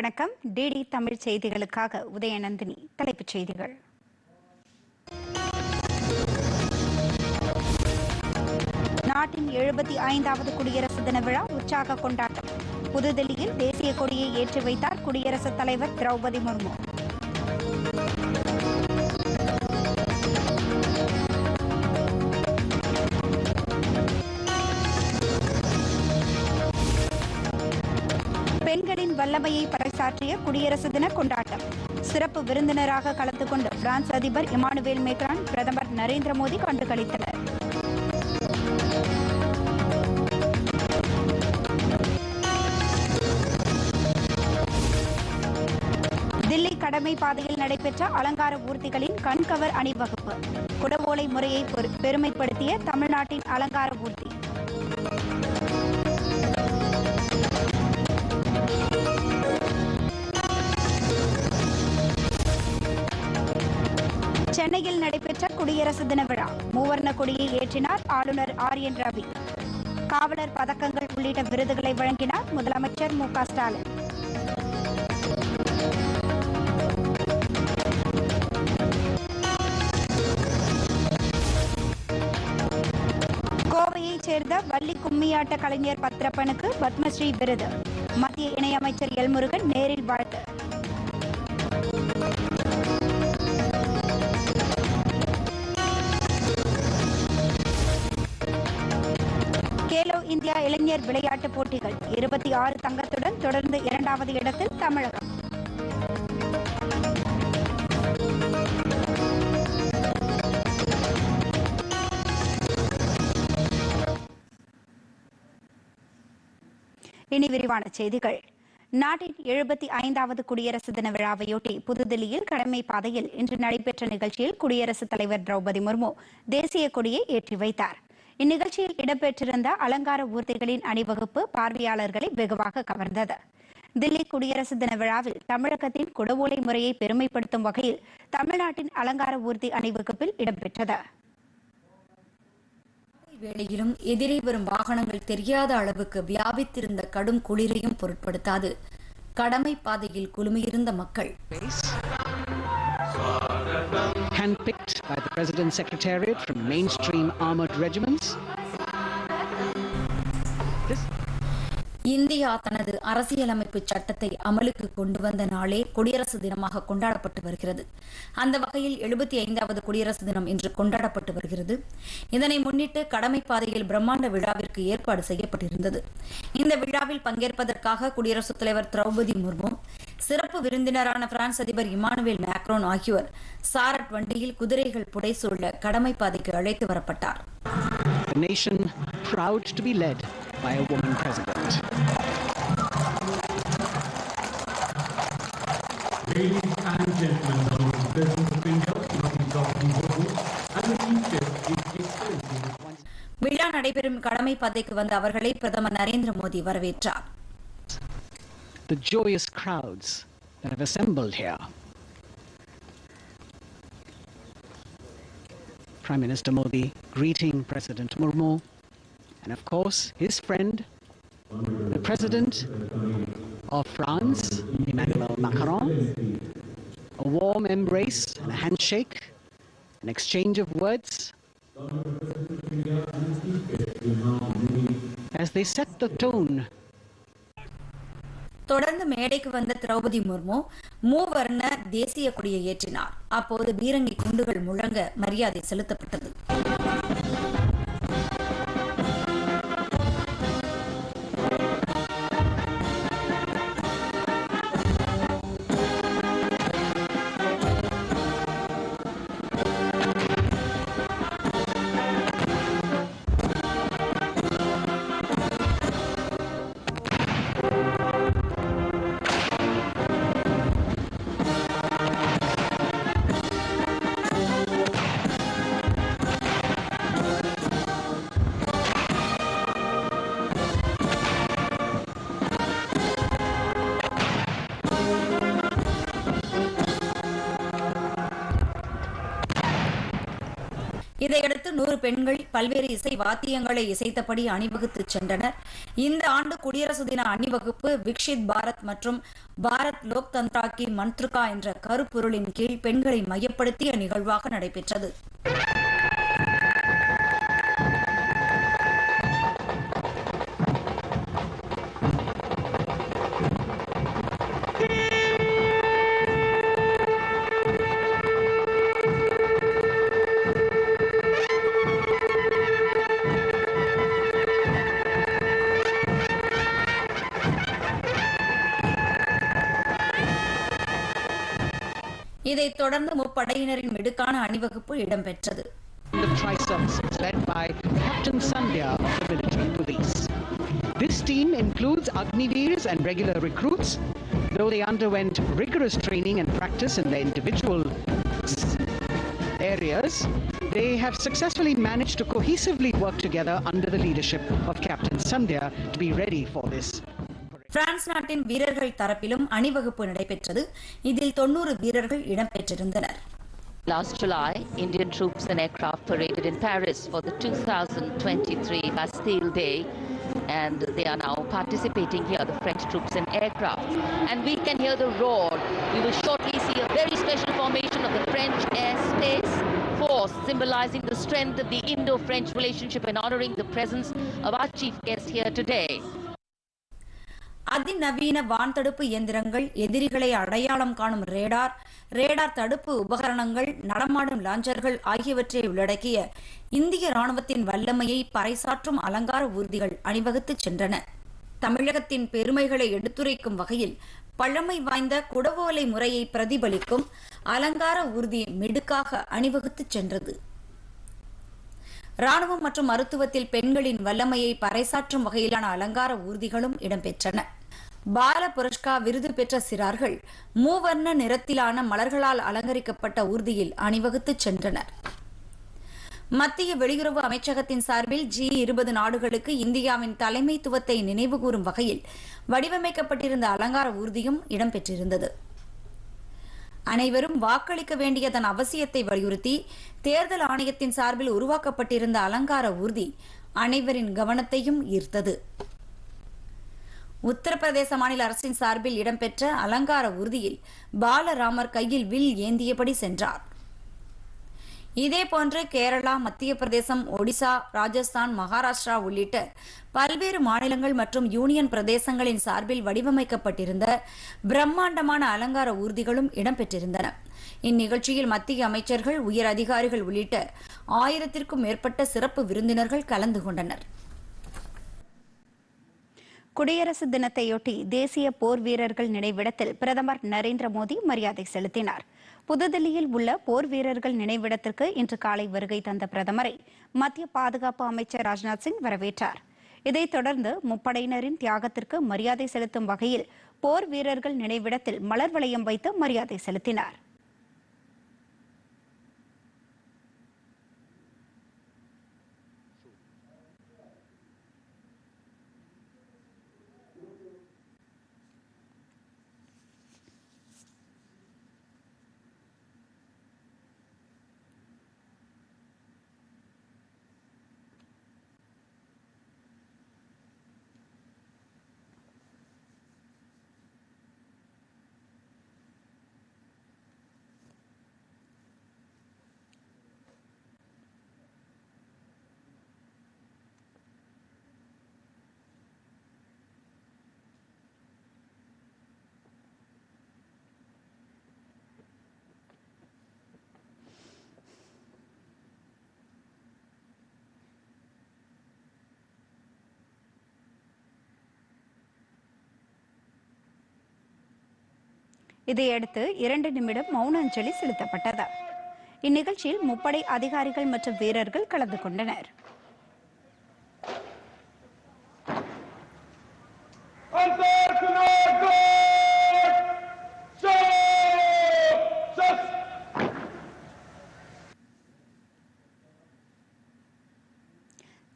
வணக்கம். டிடி தமிழ் செய்திகளுக்காக உதயநந்தினி தலைப்புச் செய்திகள். நாட்டின் எழுபத்தி ஐந்தாவது குடியரசு தின விழா உற்சாக கொண்டாட்டம். புதுதில்லியில் தேசிய கொடியை ஏற்றி வைத்தார் குடியரசுத் தலைவர் திரௌபதி முர்மு. பெண்களின் வல்லமையை பறைசாற்றிய குடியரசு தின கொண்டாட்டம். சிறப்பு விருந்தினராக கலந்து கொண்டு பிரான்ஸ் அதிபர் இமானுவேல் மேக்ரான் பிரதமர் நரேந்திர மோடி கண்டுகளித்தனர். தில்லி கடமை பாதையில் நடைபெற்ற அலங்கார ஊர்திகளின் கண்கவர் அணிவகுப்பு. குடவோலை முறையை பெரு- பெருமைப்படுத்திய தமிழ்நாட்டின் அலங்கார ஊர்தி. குடியரசு தின விழா. மூவர்ண கொடியை ஏற்றினார் ஆளுநர் ஆர் என் ரவி. காவலர் பதக்கங்கள் உள்ளிட்ட விருதுகளை வழங்கினார் முதலமைச்சர் மு க ஸ்டாலின். கோவையைச் சேர்ந்த வள்ளி கும்மியாட்ட கலைஞர் பத்ரப்பனுக்கு பத்மஸ்ரீ விருது. மத்திய இணையமைச்சர் எல்முருகன் நேரில் வாழ்த்து. இந்தியா இளைஞர் விளையாட்டுப் போட்டிகள். இருபத்தி ஆறு தங்கத்துடன் தொடர்ந்து இரண்டாவது இடத்தில் தமிழகம். இனி விரிவான செய்திகள். நாட்டின் எழுபத்தி ஐந்தாவது குடியரசு தின விழாவையொட்டி புதுதில்லியில் கடமை பாதையில் இன்று நடைபெற்ற நிகழ்ச்சியில் குடியரசுத் தலைவர் திரௌபதி முர்மு தேசிய கொடியை ஏற்றி வைத்தார். இந்நிகழ்ச்சியில் இடம்பெற்றிருந்த அலங்கார ஊர்திகளின் அணிவகுப்பு பார்வையாளர்களை வெகுவாக கவர்ந்தது. தில்லி குடியரசு தின விழாவில் தமிழகத்தின் குடவோலை முறையை பெருமைப்படுத்தும் வகையில் தமிழ்நாட்டின் அலங்கார ஊர்தி அணிவகுப்பில் இடம்பெற்றது. வேளையிலும் எதிரே வரும் வாகனங்கள் தெரியாத அளவுக்கு வியாபித்திருந்த கடும் குளிரையும் பொருட்படுத்தாது. கடமை பாதையில் குழுமியிருந்த மக்கள். Handpicked by the President's Secretariat from mainstream armored regiments. This India தனது அரசியலமைப்பு சட்டத்தை அமலுக்கு கொண்டு வந்த நாளே குடியரசு தினமாக கொண்டாடப்பட்டு வருகிறது. அந்த வகையில் எழுபத்தி ஐந்தாவது குடியரசு தினம் இன்று கொண்டாடப்பட்டு வருகிறது. இதனை முன்னிட்டு கடமை பாதையில் பிரம்மாண்ட விழாவிற்கு ஏற்பாடு செய்யப்பட்டிருந்தது. இந்த விழாவில் பங்கேற்பதற்காக குடியரசுத் தலைவர் திரௌபதி முர்மு சிறப்பு விருந்தினரான பிரான்ஸ் அதிபர் இமானுவேல் மேக்ரோன் ஆகியோர் சாரட் வண்டியில் குதிரைகள் புடைசூழ கடமை பாதைக்கு அழைத்து வரப்பட்டார். a nation proud to be led by a woman president. Ladies and gentlemen, the most business of India, Mr. Dr. Murmu, and the chief guest is experiencing விழா நடைபெறும் கடமை பாதைக்கு வந்த அவர்களை பிரதமர் நரேந்திர மோடி வரவேற்றார் The joyous crowds that have assembled here. Prime Minister Modi greeting President Murmu, and of course his friend, the President of France, Emmanuel Macron. A warm embrace and a handshake, an exchange of words. As they set the tone தொடர்ந்து மேடைக்கு வந்த திரௌபதி முர்மு மூவர்ண தேசிய கொடியை ஏற்றினார் அப்போது பீரங்கி குண்டுகள் முழங்க மரியாதை செலுத்தப்பட்டது பத்து நூறு பெண்கள் பல்வேறு இசை வாத்தியங்களை இசைத்தபடி அணிவகுத்து சென்றனர். இந்த ஆண்டு குடியரசு தின அணிவகுப்பு விக்ஷித் பாரத் மற்றும் பாரத் லோக் தந்த்ரா கி மந்த்ருகா என்ற கருப்பொருளின் கீழ் பெண்களை மையப்படுத்திய நிகழ்வாக நடைபெற்றது. தொடர்ந்து முப்படையினரின் மிடுக்கான அணிவகுப்பு இடம்பெற்றது The Tri-Services led by Captain Sandhya of the military police. This team includes Agniveers and regular recruits, though they underwent rigorous training and practice in their individual s- areas. They have successfully managed to cohesively work together under the leadership of Captain Sandhya to be ready for this France நாட்டின் வீரர்கள் தரப்பிலும் அணிவகுப்பு நடைபெற்றது இதில் தொன்னூறு வீரர்கள் இடம்பெற்றிருந்தனர் Last July, Indian troops and aircraft paraded in Paris for the 2023 Bastille Day, and they are now participating here, the French troops and aircraft. And we can hear the roar. We will shortly see a very special formation of the French Airspace Force, symbolizing the strength of the Indo-French relationship and honoring the presence of our chief guest here today. அதிநவீன வான்தடுப்பு இயந்திரங்கள் எதிரிகளை அடையாளம் காணும் radar radar தடுப்பு உபகரணங்கள் நடமாடும் லாஞ்சர்கள் ஆகியவற்றை உள்ளடக்கிய இந்திய ராணுவத்தின் வல்லமையை பறைசாற்றும் அலங்கார ஊர்திகள் அணிவகுத்துச் சென்றன. தமிழகத்தின் பெருமைகளை எடுத்துரைக்கும் வகையில் பழமை வாய்ந்த குடவோலை முறையை பிரதிபலிக்கும் அலங்கார ஊர்தி மிடுக்காக அணிவகுத்துச் சென்றது. ராணுவம் மற்றும் மருத்துவத்தில் பெண்களின் வல்லமையை பறைசாற்றும் வகையிலான அலங்கார ஊர்திகளும் இடம்பெற்றன. பால புரஷ்கா விருது பெற்ற சிறார்கள் மூவர்ண நிறத்திலான மலர்களால் அலங்கரிக்கப்பட்ட ஊர்தியில் அணிவகுத்துச் சென்றனர். மத்திய வெளியுறவு அமைச்சகத்தின் சார்பில் ஜி இருபது நாடுகளுக்கு இந்தியாவின் தலைமைத்துவத்தை நினைவுகூரும் வகையில் வடிவமைக்கப்பட்டிருந்த அலங்கார ஊர்தியும் இடம்பெற்றிருந்தது. அனைவரும் வாக்களிக்க வேண்டியதன் அவசியத்தை வலியுறுத்தி தேர்தல் ஆணையத்தின் சார்பில் உருவாக்கப்பட்டிருந்த அலங்கார ஊர்தி அனைவரின் கவனத்தையும் ஈர்த்தது. உத்தரப்பிரதேச மாநில அரசின் சார்பில் இடம்பெற்ற அலங்கார ஊர்தியில் பாலராமர் கையில் வில் ஏந்தியபடி சென்றார். இதேபோன்று கேரளா மத்திய பிரதேசம் ஒடிசா ராஜஸ்தான் மகாராஷ்டிரா உள்ளிட்ட பல்வேறு மாநிலங்கள் மற்றும் யூனியன் பிரதேசங்களின் சார்பில் வடிவமைக்கப்பட்டிருந்த பிரம்மாண்டமான அலங்கார ஊர்திகளும் இடம்பெற்றிருந்தன. இந்நிகழ்ச்சியில் மத்திய அமைச்சர்கள் உயர் அதிகாரிகள் உள்ளிட்ட ஆயிரத்திற்கும் மேற்பட்ட சிறப்பு விருந்தினர்கள் கலந்து கொண்டனர். குடியரசு தினத்தையொட்டி தேசிய போர் வீரர்கள் நினைவிடத்தில் பிரதமர் நரேந்திர மோடி மரியாதை செலுத்தினார். புதுதில்லியில் உள்ள போர் வீரர்கள் நினைவிடத்திற்கு இன்று காலை வருகை தந்த பிரதமரை மத்திய பாதுகாப்பு அமைச்சர் ராஜ்நாத் சிங் வரவேற்றார். இதைத் தொடர்ந்து முப்படையினரின் தியாகத்திற்கு மரியாதை செலுத்தும் வகையில் போர் வீரர்கள் நினைவிடத்தில் மலர் வளையம் வைத்து மரியாதை செலுத்தினார். இதையடுத்து இரண்டு நிமிடம் மௌன அஞ்சலி செலுத்தப்பட்டது. இந்நிகழ்ச்சியில் முப்படை அதிகாரிகள் மற்றும் வீரர்கள் கலந்து கொண்டனர்.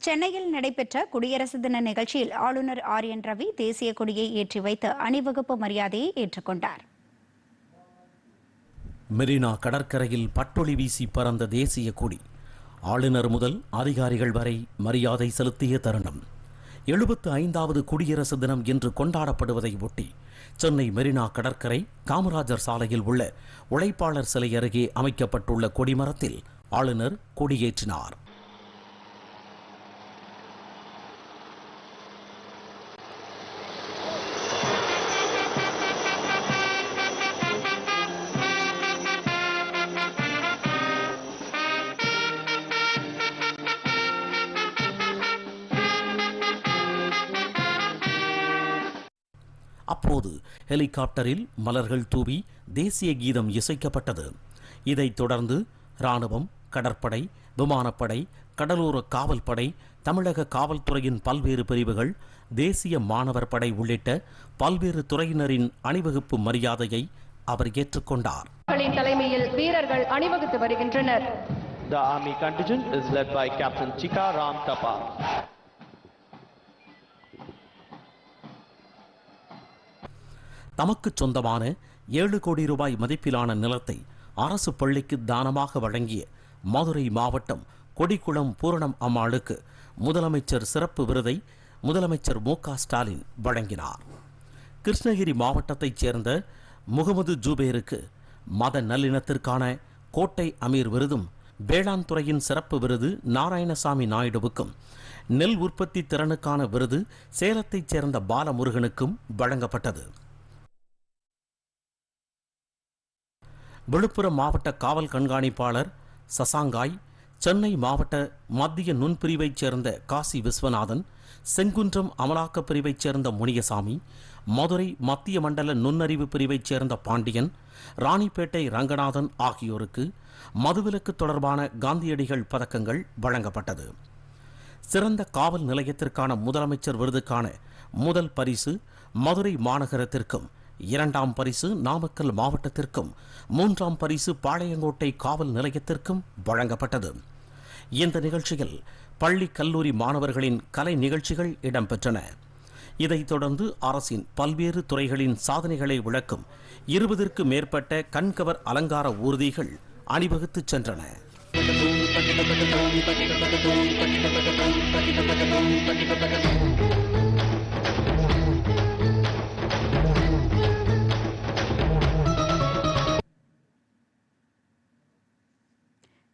சென்னையில் நடைபெற்ற குடியரசு தின நிகழ்ச்சியில் ஆளுநர் ஆர் என் ரவி தேசிய கொடியை ஏற்றி வைத்து அணிவகுப்பு மரியாதையை ஏற்றுக்கொண்டார். மெரினா கடற்கரையில் பட்டொளி வீசி பறந்த தேசிய கொடி. ஆளுநர் முதல் அதிகாரிகள் வரை மரியாதை செலுத்திய தருணம். எழுபத்து ஐந்தாவது குடியரசு தினம் இன்று கொண்டாடப்படுவதை ஒட்டி சென்னை மெரினா கடற்கரை காமராஜர் சாலையில் உள்ள உழைப்பாளர் சிலை அருகே அமைக்கப்பட்டுள்ள கொடிமரத்தில் ஆளுநர் கொடியேற்றினார். ஹெலிகாப்டரில் மலர்கள் தூவி தேசிய கீதம் இசைக்கப்பட்டது. இதைத் தொடர்ந்து இராணுவம் கடற்படை விமானப்படை கடலோர காவல்படை தமிழக காவல்துறையின் பல்வேறு பிரிவுகள் தேசிய மாணவர் படை உள்ளிட்ட பல்வேறு துறையினரின் அணிவகுப்பு மரியாதையை அவர் ஏற்றுக்கொண்டார். தலைமையில் வீரர்கள் அணிவகுத்து வருகின்றனர். The army contingent is led by Captain Chika Ram Tapa. தமக்கு சொந்தமான ஏழு கோடி ரூபாய் மதிப்பிலான நிலத்தை அரசு பள்ளிக்கு தானமாக வழங்கிய மதுரை மாவட்டம் கொடிக்குளம் பூரணம் அம்மாளுக்கு முதலமைச்சர் சிறப்பு விருதை முதலமைச்சர் மு ஸ்டாலின் வழங்கினார். கிருஷ்ணகிரி மாவட்டத்தைச் சேர்ந்த முகமது ஜூபேருக்கு மத நல்லிணத்திற்கான கோட்டை அமீர் விருதும் வேளாண் துறையின் சிறப்பு விருது நாராயணசாமி நாயுடுவுக்கும் நெல் உற்பத்தி திறனுக்கான விருது சேலத்தைச் சேர்ந்த பாலமுருகனுக்கும் வழங்கப்பட்டது. விழுப்புரம் மாவட்ட காவல் கண்காணிப்பாளர் சசாங்காய் சென்னை மாவட்ட மத்திய நுண்பிரிவைச் சேர்ந்த காசி விஸ்வநாதன் செங்குன்றம் அமலாக்கப் பிரிவைச் சேர்ந்த முனியசாமி மதுரை மத்திய மண்டல நுண்ணறிவு பிரிவைச் சேர்ந்த பாண்டியன் ராணிப்பேட்டை ரங்கநாதன் ஆகியோருக்கு மதுவிலக்கு தொடர்பான காந்தியடிகள் பதக்கங்கள் வழங்கப்பட்டது. சிறந்த காவல் நிலையத்திற்கான முதலமைச்சர் விருதுக்கான முதல் பரிசு மதுரை மாநகரத்திற்கும் இரண்டாம் பரிசு நாமக்கல் மாவட்டத்திற்கும் மூன்றாம் பரிசு பாளையங்கோட்டை காவல் நிலையத்திற்கும் வழங்கப்பட்டது. இந்த நிகழ்ச்சியில் பள்ளி கல்லூரி மாணவர்களின் கலை நிகழ்ச்சிகள் இடம்பெற்றன. இதைத் தொடர்ந்து அரசின் பல்வேறு துறைகளின் சாதனைகளை விளக்கும் இருபதற்கு மேற்பட்ட கண்கவர் அலங்கார ஊர்திகள் அணிவகுத்துச் சென்றன.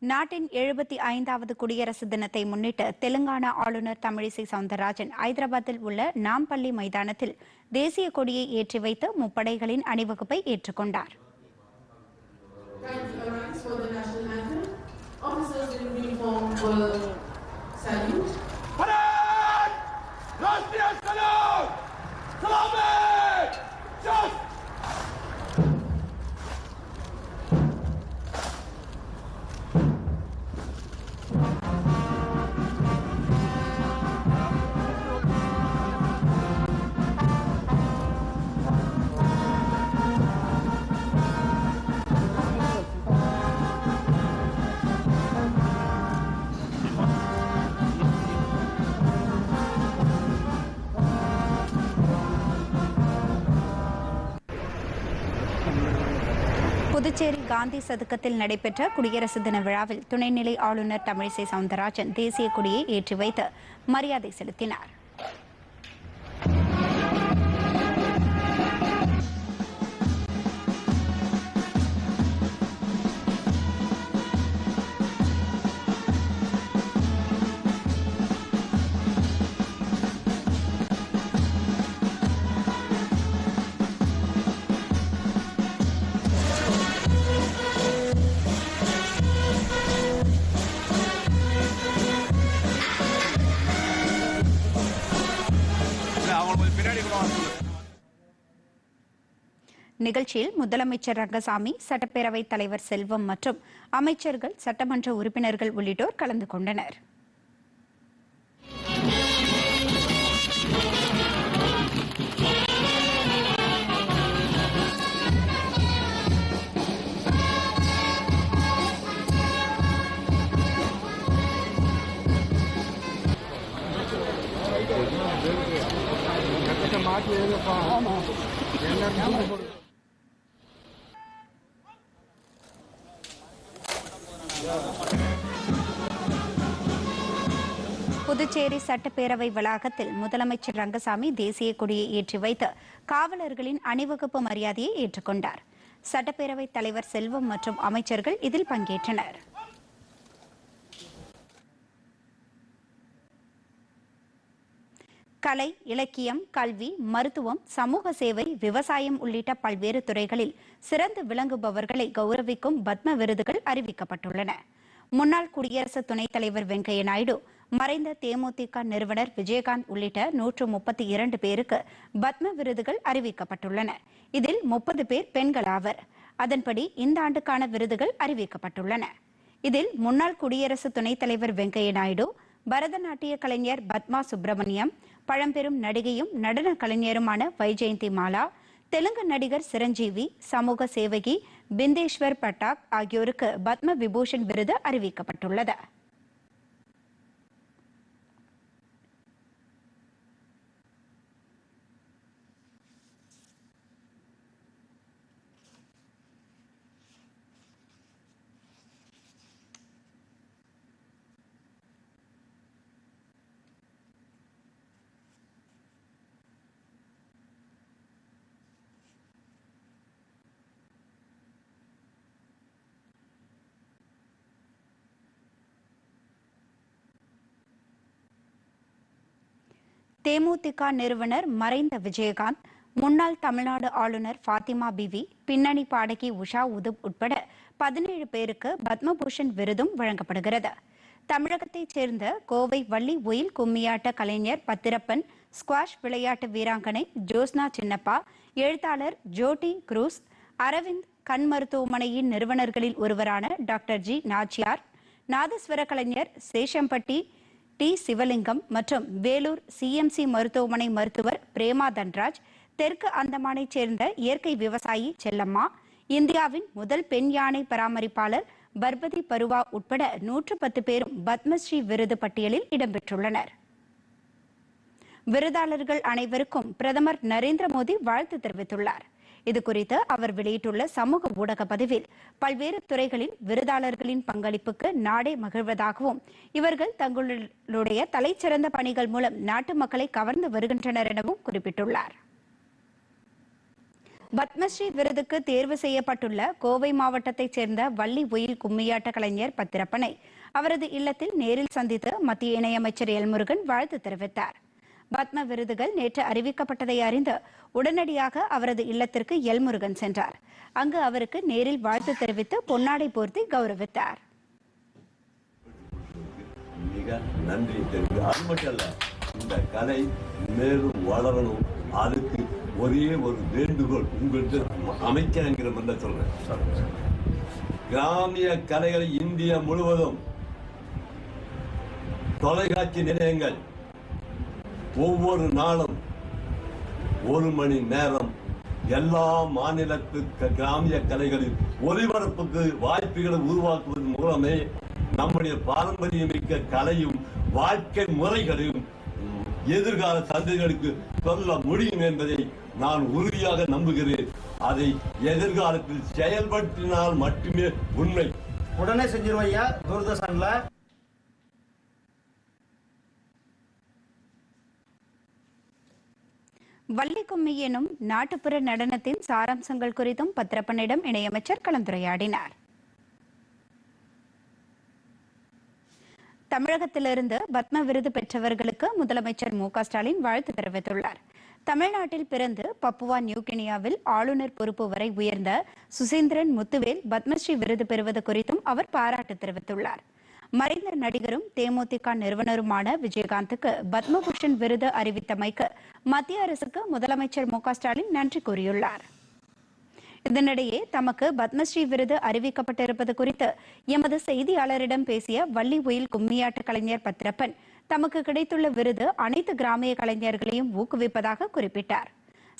நாட்டின் எழுபத்தி ஐந்தாவது குடியரசு தினத்தை முன்னிட்டு தெலுங்கானா ஆளுநர் தமிழிசை சவுந்தரராஜன் ஐதராபாத்தில் உள்ள நாம்பள்ளி மைதானத்தில் தேசிய கொடியை ஏற்றி வைத்து முப்படைகளின் அணிவகுப்பை ஏற்றுக்கொண்டார். Officers in uniform will salute. Puducherry Gandhi சதுக்கத்தில் நடைபெற்ற குடியரசு தின விழாவில் துணைநிலை ஆளுநர் தமிழிசை சவுந்தரராஜன் தேசிய கொடியை ஏற்றி வைத்து மரியாதை செலுத்தினார். நிகழ்ச்சியில் முதலமைச்சர் ரங்கசாமி சட்டப்பேரவைத் தலைவர் செல்வம் மற்றும் அமைச்சர்கள் சட்டமன்ற உறுப்பினர்கள் உள்ளிட்டோர் கலந்து கொண்டனர். மாற்றி ஆமாம் எல்லாருக்கும் புதுச்சேரி சட்டப்பேரவை வளாகத்தில் முதலமைச்சர் ரங்கசாமி தேசிய கொடியை ஏற்றி வைத்து காவலர்களின் அணிவகுப்பு மரியாதையை ஏற்றுக்கொண்டார். சட்டப்பேரவை தலைவர் செல்வம் மற்றும் அமைச்சர்கள் இதில் பங்கேற்றனர். கலை இலக்கியம் கல்வி மருத்துவம் சமூக சேவை விவசாயம் உள்ளிட்ட பல்வேறு துறைகளில் சிறந்து விளங்குபவர்களை கௌரவிக்கும் பத்ம விருதுகள் அறிவிக்கப்பட்டுள்ளன. முன்னாள் குடியரசு துணைத் தலைவர் வெங்கையா நாயுடு மறைந்த தேமுதிக நிறுவனர் விஜயகாந்த் உள்ளிட்ட நூற்று முப்பத்தி இரண்டு பேருக்கு பத்ம விருதுகள் அறிவிக்கப்பட்டுள்ளன. இதில் முப்பது பேர் பெண்கள் ஆவர். அதன்படி இந்த ஆண்டுக்கான விருதுகள் அறிவிக்கப்பட்டுள்ளன. இதில் முன்னாள் குடியரசு துணைத் தலைவர் வெங்கையா நாயுடு பரதநாட்டிய கலைஞர் பத்மா சுப்பிரமணியம் பழம்பெரும் நடிகையும் நடன கலைஞருமான வைஜெயந்தி மாலா தெலுங்கு நடிகர் சிரஞ்சீவி சமூக சேவகி பிந்தேஸ்வர் பட்டாக் ஆகியோருக்கு பத்ம விபூஷன் விருது அறிவிக்கப்பட்டுள்ளது. தேமுதிக நிறுவனர் மறைந்த விஜயகாந்த் முன்னாள் தமிழ்நாடு ஆளுநர் ஃபாத்திமா பிவி பின்னணி பாடகி உஷா உதுப் உட்பட பதினேழு பேருக்கு பத்மபூஷன் விருதும் வழங்கப்படுகிறது. தமிழகத்தைச் சேர்ந்த கோவை வள்ளி ஒயில் கும்மியாட்ட கலைஞர் பத்திரப்பன் ஸ்குவாஷ் விளையாட்டு வீராங்கனை ஜோஸ்னா சின்னப்பா எழுத்தாளர் ஜோட்டி குரூஸ் அரவிந்த் கண் மருத்துவமனையின் நிறுவனர்களில் ஒருவரான டாக்டர் ஜி. நாச்சியார் நாதஸ்வர கலைஞர் சேஷம்பட்டி டி சிவலிங்கம் மற்றும் வேலூர் சிஎம்சி மருத்துவமனை மருத்துவர் பிரேமா தன்ராஜ் தெற்கு அந்தமானைச் சேர்ந்த இயற்கை விவசாயி செல்லம்மா இந்தியாவின் முதல் பெண் யானை பராமரிப்பாளர் பர்பதி பருவா உட்பட நூற்று பத்து பேரும் பத்மஸ்ரீ விருது பட்டியலில் இடம்பெற்றுள்ளனர். விருதாளர்கள் அனைவருக்கும் பிரதமர் நரேந்திர மோடி வாழ்த்து தெரிவித்துள்ளார். இதுகுறித்து அவர் வெளியிட்டுள்ள சமூக ஊடக பதிவில் பல்வேறு துறைகளில் விருதாளர்களின் பங்களிப்புக்கு நாடே மகிழ்வதாகவும் இவர்கள் தங்களுடைய தலைச்சிறந்த பணிகள் மூலம் நாட்டு மக்களை கவர்ந்து வருகின்றனர் எனவும் குறிப்பிட்டுள்ளார். பத்மஸ்ரீ விருதுக்கு தேர்வு செய்யப்பட்டுள்ள கோவை மாவட்டத்தைச் சேர்ந்த வள்ளி ஒயில் கும்மியாட்ட கலைஞர் பத்திரப்பனை அவரது இல்லத்தில் நேரில் சந்தித்து மத்திய இணையமைச்சர் எல்முருகன் வாழ்த்து தெரிவித்தார். பத்ம விருதுகள் நேற்று அறிவிக்கப்பட்டதை அறிந்து உடனடியாக அவரது இல்லத்திற்கு எல்முருகன் சென்றார். அங்கு அவருக்கு நேரில் வாழ்த்து தெரிவித்து பொன்னாடை போர்த்தி கௌரவித்தார். மிக நன்றி தெரிவித்து அது மட்டும் அல்ல இந்த கலை மேலும் வளரணும். அதுக்கு ஒரே ஒரு வேண்டுகோள் உங்களுக்கு அமைக்கிறேங்கிற சொல்றேன். கிராமிய கலைகளை இந்தியா முழுவதும் தொலைக்காட்சி நிலையங்கள் ஒவ்வொரு நாளும் ஒரு மணி நேரம் எல்லா மாநிலத்து கிராமிய கலைகளின் ஒலிபரப்புக்கு வாய்ப்புகளை உருவாக்குவதன் மூலமே நம்முடைய பாரம்பரியமிக்க கலையும் வாழ்க்கை முறைகளையும் எதிர்கால சந்ததிகளுக்கு சொல்ல முடியும் என்பதை நான் உறுதியாக நம்புகிறேன். அதை எதிர்காலத்தில் செயல்படுத்தினால் மட்டுமே உண்மை. உடனே செஞ்சிருவையா ஐயா. தூர்தர்ஷன்ல வள்ளிக்கும்மி எனும் நாட்டுப்புற நடனத்தின் சாராம்சங்கள் குறித்தும் பத்திரப்பனிடம் இணையமைச்சர் கலந்துரையாடினார். தமிழகத்திலிருந்து பத்ம விருது பெற்றவர்களுக்கு முதலமைச்சர் மு ஸ்டாலின் வாழ்த்து தெரிவித்துள்ளார். தமிழ்நாட்டில் பிறந்து பப்புவா நியூகினியாவில் ஆளுநர் பொறுப்பு வரை உயர்ந்த சுசீந்திரன் முத்துவேல் பத்மஸ்ரீ விருது பெறுவது குறித்தும் அவர் பாராட்டு தெரிவித்துள்ளார். மறைந்த நடிகரும் தேமுதிக நிறுவனருமான விஜயகாந்துக்கு பத்மபூஷன் விருது அறிவித்தமைக்கு மத்திய அரசுக்கு முதலமைச்சர் மு ஸ்டாலின் நன்றி கூறியுள்ளார். இதனிடையே தமக்கு பத்மஸ்ரீ விருது அறிவிக்கப்பட்டிருப்பது குறித்து எமது செய்தியாளரிடம் பேசிய வள்ளி உயில் கும்மியாட்ட கலைஞர் பத்திரப்பன் தமக்கு கிடைத்துள்ள விருது அனைத்து கிராமிய கலைஞர்களையும் ஊக்குவிப்பதாக குறிப்பிட்டார்.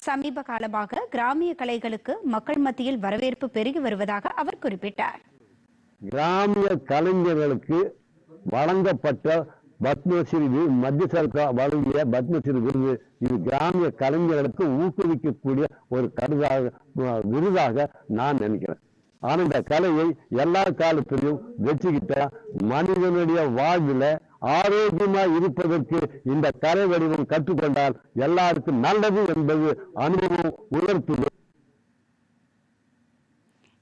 சமீப காலமாக கிராமிய கலைகளுக்கு மக்கள் மத்தியில் வரவேற்பு பெருகி வருவதாக அவர் குறிப்பிட்டார். கிராமிய கலைஞர்களுக்கு வழங்கப்பட்ட பத்மஸ்ரீ வி- மத்திய சர்க்கார் வழங்கிய பத்மஸ்ரீ விருது. இது கிராமிய கலைஞர்களுக்கு ஊக்குவிக்கக்கூடிய ஒரு கருதாக விருதாக நான் நினைக்கிறேன். ஆனால் இந்த கலையை எல்லா காலத்திலும் வச்சுக்கிட்ட மனிதனுடைய வாழ்வில் ஆரோக்கியமா இருப்பதற்கு இந்த கலை வடிவம் கற்றுக்கொண்டால் எல்லாருக்கும் நல்லது என்பது அனுபவம் உணர்த்துது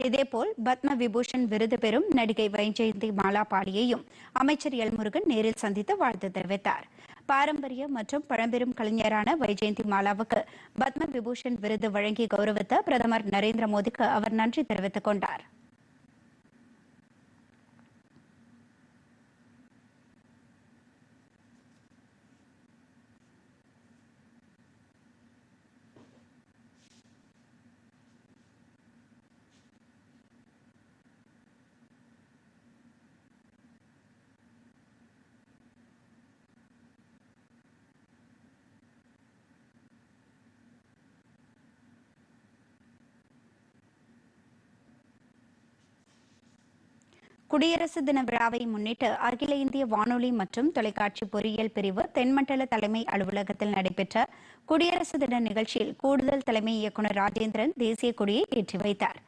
இதேபோல் பத்ம விபூஷன் விருது பெறும் நடிகை வைஜெயந்தி மாலா பாடியையும் அமைச்சர் எல்முருகன் நேரில் சந்தித்து வாழ்த்து தெரிவித்தார். பாரம்பரிய மற்றும் பழம்பெரும் கலைஞரான வைஜெயந்தி மாலாவுக்கு பத்ம விபூஷன் விருது வழங்கி கௌரவித்த பிரதமர் நரேந்திர மோடிக்கு அவர் நன்றி தெரிவித்துக் கொண்டார். குடியரசு தின விழாவை முன்னிட்டு அகில இந்திய வானொலி மற்றும் தொலைக்காட்சி பொறியியல் பிரிவு தென்மண்டல தலைமை அலுவலகத்தில் நடைபெற்ற குடியரசு தின நிகழ்ச்சியில் கூடுதல் தலைமை இயக்குநர் ராஜேந்திரன் தேசிய கொடியை ஏற்றி வைத்தார்.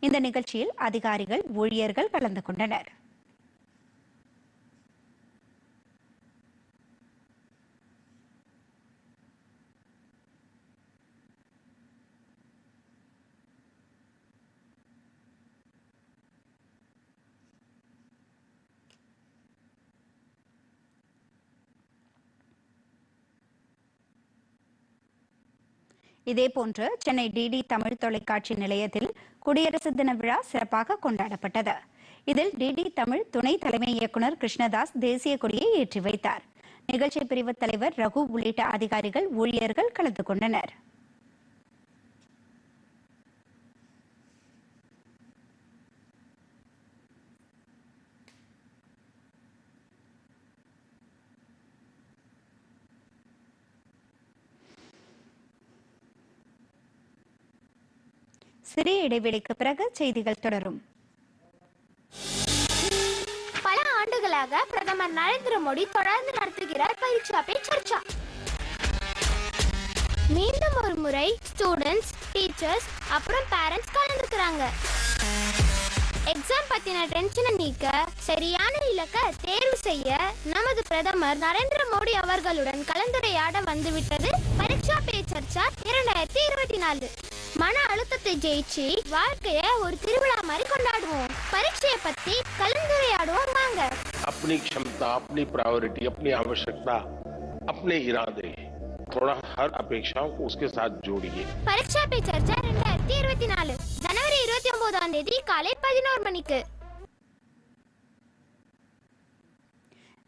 இந்த நிகழ்ச்சியில் அதிகாரிகள் ஊழியர்கள் கலந்து கொண்டனர். இதேபோன்று சென்னை டிடி தமிழ் தொலைக்காட்சி நிலையத்தில் குடியரசு தின விழா சிறப்பாக கொண்டாடப்பட்டது. இதில் டிடி தமிழ் துணை தலைமை இயக்குநர் கிருஷ்ணதாஸ் தேசிய கொடியை ஏற்றி வைத்தார். நிகழ்ச்சி பிரிவு தலைவர் ரகு உள்ளிட்ட அதிகாரிகள் ஊழியர்கள் கலந்து கொண்டனர். சிறிய இடைவெளிக்கு பிறகு செய்திகள் தொடரும். பல ஆண்டுகளாக பிரதமர் நரேந்திர மோடி தொடர்ந்து நடத்துகிறார் பரீட்சா பே சர்ச்சா. மீண்டும் ஒரு முறை ஸ்டூடெண்ட்ஸ் டீச்சர்ஸ் அப்புறம் பேரண்ட்ஸ் கலந்துக்கிறாங்க. எக்ஸாம் பத்தின டென்ஷனை நீக்க சரியான இலக்க தேர்வு செய்ய நமது பிரதமர் நரேந்திர மோடி அவர்களுடன் கலந்துரையாட வந்துவிட்டது பரீட்சா பே சர்ச்சா இரண்டாயிரத்தி இருபத்தி நாலு. மன அழுத்தத்தை ஜெயிச்சு வாழ்க்கைய ஒரு திருவிழா மாதிரி கொண்டாடுவோம் பரீட்சையை பத்தி கலந்துரையாடுவோம் வாங்க अपनी क्षमता अपनी प्रायोरिटी अपनी आवश्यकता अपने इरादे थोड़ा हर अपेक्षाओं को उसके साथ जोड़िए பரீட்சா பே சர்ச்சா ரெண்டாயிரத்தி இருபத்தி நாலு ஜனவரி இருபத்தி ஒன்பதாம் தேதி காலை பதினோரு மணிக்கு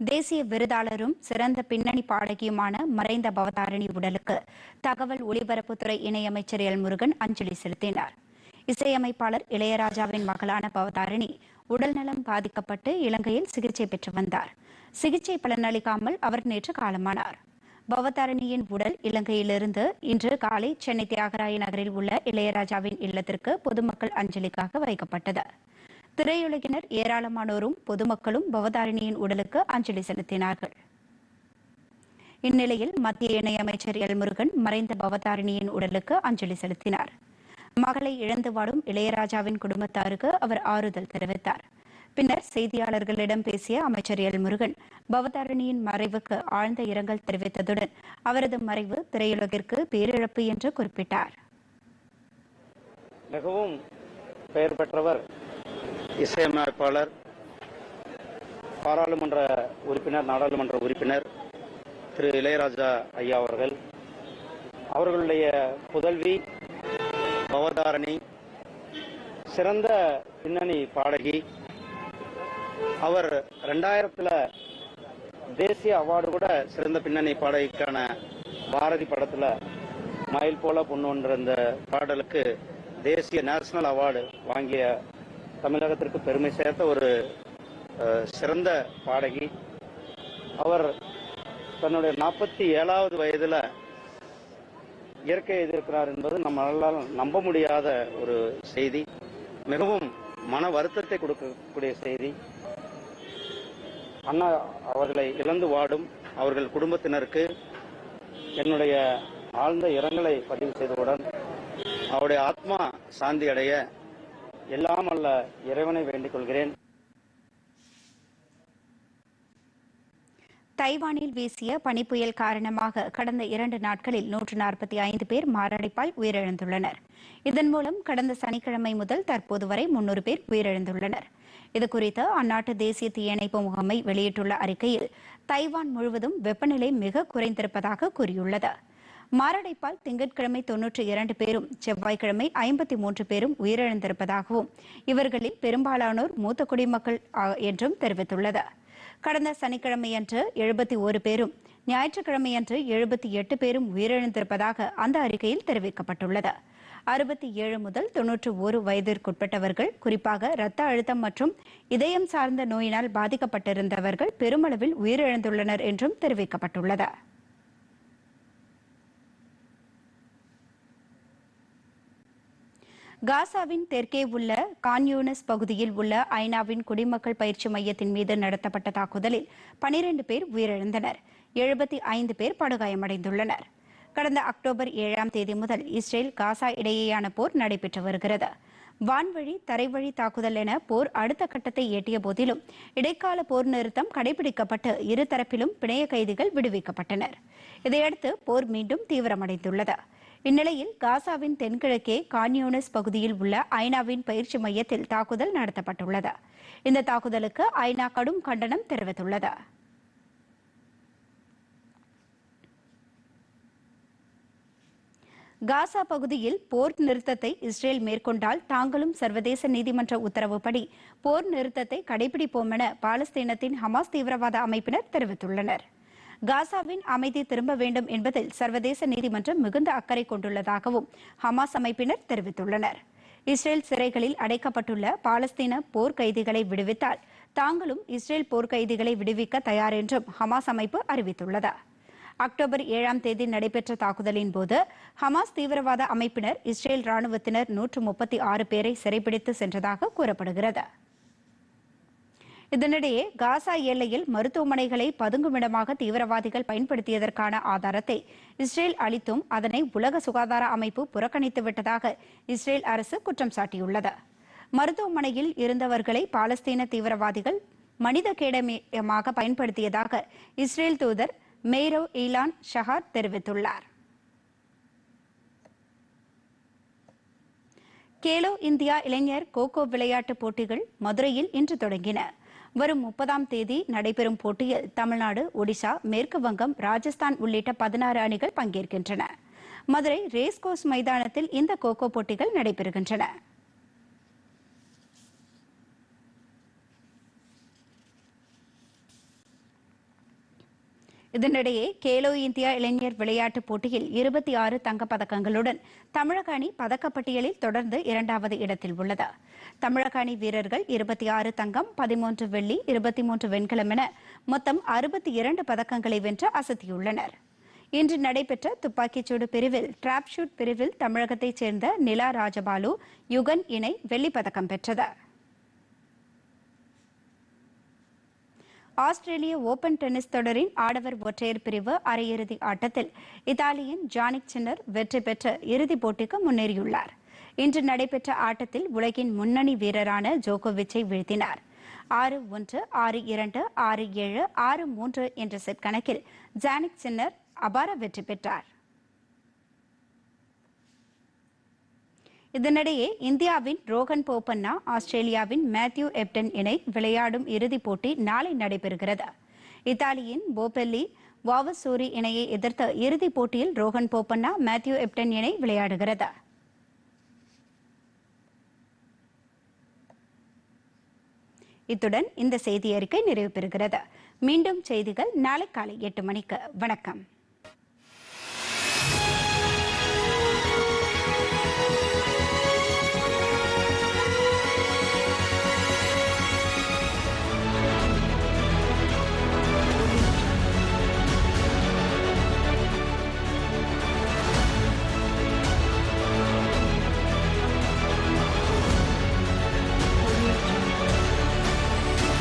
தேசிய விருதாளரும் சிறந்த பின்னணி பாடகியுமான மறைந்த பவதாரணி உடலுக்கு தகவல் ஒலிபரப்புத்துறை இணையமைச்சர் எல் முருகன் அஞ்சலி செலுத்தினார். இசையமைப்பாளர் இளையராஜாவின் மகளான பவதாரணி உடல்நலம் பாதிக்கப்பட்டு இலங்கையில் சிகிச்சை பெற்று வந்தார். சிகிச்சை பலனளிக்காமல் அவர் நேற்று காலமானார். பவதாரணியின் உடல் இலங்கையிலிருந்து இன்று காலை சென்னை தியாகராய நகரில் உள்ள இளையராஜாவின் இல்லத்திற்கு பொதுமக்கள் அஞ்சலிக்காக வைக்கப்பட்டது. திரையுலகினர் ஏராளமானோரும் பொதுமக்களும் பவதாரிணியின் உடலுக்கு அஞ்சலி செலுத்தினார்கள். இந்நிலையில் மத்திய இணையமைச்சர் எல் முருகன் மறைந்த பவதாரிணியின் உடலுக்கு அஞ்சலி செலுத்தினார். மகளை இழந்து வாடும் இளையராஜாவின் குடும்பத்தாருக்கு அவர் ஆறுதல் தெரிவித்தார். பின்னர் செய்தியாளர்களிடம் பேசிய அமைச்சர் எல் முருகன் பவதாரணியின் மறைவுக்கு ஆழ்ந்த இரங்கல் தெரிவித்ததுடன் அவரது மறைவு திரையுலகிற்கு பேரிழப்பு என்று குறிப்பிட்டார். மிகவும் பெயர் பெற்றவர் இசையமைப்பாளர் பாராளுமன்ற உறுப்பினர் நாடாளுமன்ற உறுப்பினர் திரு. இளையராஜா ஐயா அவர்கள் அவர்களுடைய புதல்வி பவதாரணி சிறந்த பின்னணி பாடகி அவர் ரெண்டாயிரத்துல தேசிய அவார்டு கூட சிறந்த பின்னணி பாடகிக்கான பாரதி படத்துல மயில் போல பொண்ணுன்ற இந்த பாடலுக்கு தேசிய நேஷனல் அவார்டு வாங்கிய தமிழகத்திற்கு பெருமை சேர்த்த ஒரு சிறந்த பாடகி. அவர் தன்னுடைய நாற்பத்தி ஏழாவது வயதுல இயற்கை எதிர்க்கிறார் என்பது நம்மளால் நம்ப முடியாத ஒரு செய்தி. மிகவும் மன வருத்தத்தை கொடுக்கக்கூடிய செய்தி. அண்ணா அவர்களை இழந்து வாடும் அவர்கள் குடும்பத்தினருக்கு என்னுடைய ஆழ்ந்த இரங்கலை பதிவு செய்தவுடன் அவருடைய ஆத்மா சாந்தி அடைய எல்லாம் அல்ல இறைவனை வேண்டிக் கொள்கிறேன். தைவானில் வீசிய பனிப்புயல் காரணமாக கடந்த இரண்டு நாட்களில் நூற்று நாற்பத்தி ஐந்து பேர் மாரடைப்பால் உயிரிழந்துள்ளனர். இதன் மூலம் கடந்த சனிக்கிழமை முதல் தற்போது வரை முன்னூறு பேர் உயிரிழந்துள்ளனர். இதுகுறித்து அந்நாட்டு தேசிய தீயணைப்பு முகமை வெளியிட்டுள்ள அறிக்கையில் தைவான் முழுவதும் வெப்பநிலை மிக குறைந்திருப்பதாக கூறியுள்ளது. மாரடைப்பால் திங்கட்கிழமை தொன்னூற்றி இரண்டு பேரும் செவ்வாய்க்கிழமை ஐம்பத்தி மூன்று பேரும் உயிரிழந்திருப்பதாகவும் இவர்களில் பெரும்பாலானோர் மூத்த குடிமக்கள் என்றும் தெரிவித்துள்ளது. கடந்த சனிக்கிழமையன்று எழுபத்தி ஒரு பேரும் ஞாயிற்றுக்கிழமையன்று எழுபத்தி எட்டு பேரும் உயிரிழந்திருப்பதாக அந்த அறிக்கையில் தெரிவிக்கப்பட்டுள்ளது. அறுபத்தி ஏழு முதல் தொன்னூற்று ஒரு வயதிற்குட்பட்டவர்கள் குறிப்பாக இரத்த அழுத்தம் மற்றும் இதயம் சார்ந்த நோயினால் பாதிக்கப்பட்டிருந்தவர்கள் பெருமளவில் உயிரிழந்துள்ளனர் என்றும் தெரிவிக்கப்பட்டுள்ளது. காசாவின் தெற்கே உள்ள கான்யூனஸ் பகுதியில் உள்ள ஐநாவின் குடிமக்கள் பயிற்சி மையத்தின் மீது நடத்தப்பட்ட தாக்குதலில் பனிரெண்டு பேர் உயிரிழந்தனர். எழுபத்தி ஐந்து பேர் படுகாயமடைந்துள்ளனர். கடந்த அக்டோபர் ஏழாம் தேதி முதல் இஸ்ரேல் காசா இடையேயான போர் நடைபெற்று வருகிறது. வான்வழி தரைவழி தாக்குதல் என போர் அடுத்த கட்டத்தை எட்டிய போதிலும் இடைக்கால போர் நிறுத்தம் கடைபிடிக்கப்பட்டு இருதரப்பிலும் பிணைய கைதிகள் விடுவிக்கப்பட்டனர். இதையடுத்து போர் மீண்டும் தீவிரமடைந்துள்ளது. இந்நிலையில் காசாவின் தென்கிழக்கே கான்யூனஸ் பகுதியில் உள்ள ஐநாவின் பயிற்சி மையத்தில் தாக்குதல் நடத்தப்பட்டுள்ளது. இந்த தாக்குதலுக்கு ஐநா கடும் கண்டனம் தெரிவித்துள்ளது. காசா பகுதியில் போர் நிறுத்தத்தை இஸ்ரேல் மேற்கொண்டால் தாங்களும் சர்வதேச நீதிமன்ற உத்தரவுப்படி போர் நிறுத்தத்தை கடைபிடிப்போம் என பாலஸ்தீனத்தின் ஹமாஸ் தீவிரவாத அமைப்பினர் தெரிவித்துள்ளனர். காசாவின் அமைதி திரும்ப வேண்டும் என்பதில் சர்வதேச நீதிமன்றம் மிகுந்த அக்கறை கொண்டுள்ளதாகவும் ஹமாஸ் அமைப்பினர் தெரிவித்துள்ளனர். இஸ்ரேல் சிறைகளில் அடைக்கப்பட்டுள்ள பாலஸ்தீன போர் கைதிகளை விடுவித்தால் தாங்களும் இஸ்ரேல் போர் கைதிகளை விடுவிக்க தயார் என்றும் ஹமாஸ் அமைப்பு அறிவித்துள்ளது. அக்டோபர் ஏழாம் தேதி நடைபெற்ற தாக்குதலின் போது ஹமாஸ் தீவிரவாத அமைப்பினர் இஸ்ரேல் ராணுவத்தினர் நூற்று முப்பத்தி ஆறு பேரை சிறைப்பிடித்து சென்றதாக கூறப்படுகிறது. இதனிடையே காசா எல்லையில் மருத்துவமனைகளை பதுங்குமிடமாக தீவிரவாதிகள் பயன்படுத்தியதற்கான ஆதாரத்தை இஸ்ரேல் அளித்தும் அதனை உலக சுகாதார அமைப்பு புறக்கணித்து விட்டதாக இஸ்ரேல் அரசு குற்றம் சாட்டியுள்ளது. மருத்துவமனையில் இருந்தவர்களை பாலஸ்தீன தீவிரவாதிகள் மனித கேடயமாக பயன்படுத்தியதாக இஸ்ரேல் தூதர் மெய்ரோ ஈலான் ஷஹார் தெரிவித்துள்ளார். கேலோ இந்தியா இளைஞர் கோகோ விளையாட்டுப் போட்டிகள் மதுரையில் இன்று தொடங்கின. வரும் முப்பதாம் தேதி நடைபெறும் போட்டியில் தமிழ்நாடு ஒடிசா மேற்கு வங்கம் ராஜஸ்தான் உள்ளிட்ட பதினாறு அணிகள் பங்கேற்கின்றன. மதுரை ரேஸ்கோர்ஸ் மைதானத்தில் இந்த கோகோ போட்டிகள் நடைபெறுகின்றன. இதனிடையே கேலோ இந்தியா இளைஞர் விளையாட்டுப் போட்டியில் இருபத்தி ஆறு தங்கப் பதக்கங்களுடன் தமிழக அணி பதக்கப்பட்டியலில் தொடர்ந்து இரண்டாவது இடத்தில் உள்ளது. தமிழக அணி வீரர்கள் இருபத்தி ஆறு தங்கம் பதிமூன்று வெள்ளி இருபத்தி மூன்று வெண்கலம் என மொத்தம் அறுபத்தி இரண்டு பதக்கங்களை வென்று அசத்தியுள்ளனர். இன்று நடைபெற்ற துப்பாக்கிச்சூடு பிரிவில் டிராப் ஷூட் பிரிவில் தமிழகத்தைச் சேர்ந்த நிலா ராஜபாலு யுகன் இணை வெள்ளிப் பதக்கம் பெற்றது. ஆஸ்திரேலிய ஓபன் டென்னிஸ் தொடரின் ஆடவர் ஒற்றையர் பிரிவு அரையிறுதி ஆட்டத்தில் இத்தாலியின் ஜானிக் சின்னர் வெற்றி பெற்று இறுதிப் போட்டிக்கு முன்னேறியுள்ளார். இன்று நடைபெற்ற ஆட்டத்தில் உலகின் முன்னணி வீரரான ஜோகோவிச்சை வீழ்த்தினார். ஆறு ஒன்று ஆறு இரண்டு ஆறு ஏழு ஆறு மூன்று என்ற செட் கணக்கில் ஜானிக் சின்னர் அபார வெற்றி பெற்றார். இதனிடையே இந்தியாவின் ரோகன் போபண்ணா ஆஸ்திரேலியாவின் மேத்யூ எப்டன் இணை விளையாடும் இறுதிப் போட்டி நாளை நடைபெறுகிறது. இத்தாலியின் போபெல்லி வாவசூரி இணையை எதிர்த்த இறுதிப் போட்டியில் ரோகன் போபண்ணா மேத்யூ எப்டன் இணை விளையாடுகிறது. இத்துடன் இந்த செய்தி அறிக்கை நிறைவு பெறுகிறது. மீண்டும் செய்திகள் நாளை காலை எட்டு மணிக்கு. வணக்கம்.